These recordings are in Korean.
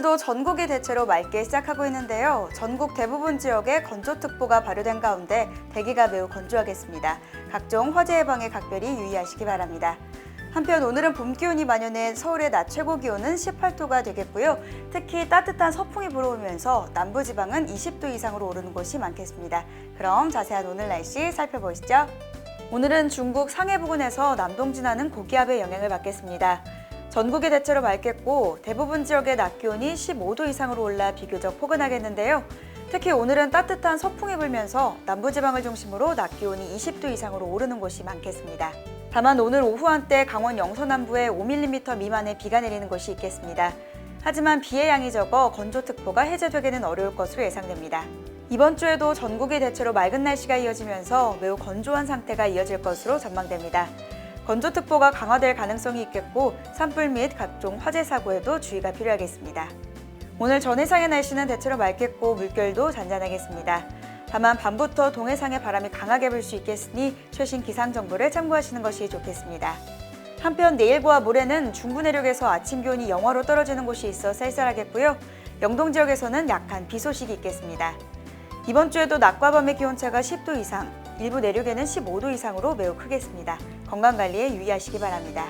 오늘도 전국이 대체로 맑게 시작하고 있는데요. 전국 대부분 지역에 건조특보가 발효된 가운데 대기가 매우 건조하겠습니다. 각종 화재 예방에 각별히 유의하시기 바랍니다. 한편 오늘은 봄 기온이 만연해 서울의 낮 최고 기온은 18도가 되겠고요. 특히 따뜻한 서풍이 불어오면서 남부 지방은 20도 이상으로 오르는 곳이 많겠습니다. 그럼 자세한 오늘 날씨 살펴보시죠. 오늘은 중국 상해 부근에서 남동 진하는 고기압의 영향을 받겠습니다. 전국이 대체로 맑겠고 대부분 지역의 낮 기온이 15도 이상으로 올라 비교적 포근하겠는데요. 특히 오늘은 따뜻한 서풍이 불면서 남부지방을 중심으로 낮 기온이 20도 이상으로 오르는 곳이 많겠습니다. 다만 오늘 오후 한때 강원 영서남부에 5mm 미만의 비가 내리는 곳이 있겠습니다. 하지만 비의 양이 적어 건조특보가 해제되기는 어려울 것으로 예상됩니다. 이번 주에도 전국이 대체로 맑은 날씨가 이어지면서 매우 건조한 상태가 이어질 것으로 전망됩니다. 건조특보가 강화될 가능성이 있겠고 산불 및 각종 화재 사고에도 주의가 필요하겠습니다. 오늘 전 해상의 날씨는 대체로 맑겠고 물결도 잔잔하겠습니다. 다만 밤부터 동해상의 바람이 강하게 불 수 있겠으니 최신 기상 정보를 참고하시는 것이 좋겠습니다. 한편 내일과 모레는 중부 내륙에서 아침 기온이 영하로 떨어지는 곳이 있어 쌀쌀하겠고요. 영동 지역에서는 약한 비 소식이 있겠습니다. 이번 주에도 낮과 밤의 기온차가 10도 이상, 일부 내륙에는 15도 이상으로 매우 크겠습니다. 건강 관리에 유의하시기 바랍니다.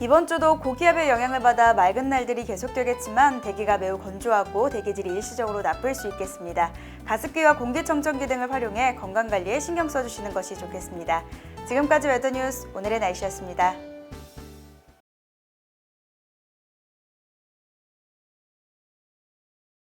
이번 주도 고기압의 영향을 받아 맑은 날들이 계속되겠지만 대기가 매우 건조하고 대기질이 일시적으로 나쁠 수 있겠습니다. 가습기와 공기청정기 등을 활용해 건강 관리에 신경 써주시는 것이 좋겠습니다. 지금까지 웨더뉴스 오늘의 날씨였습니다.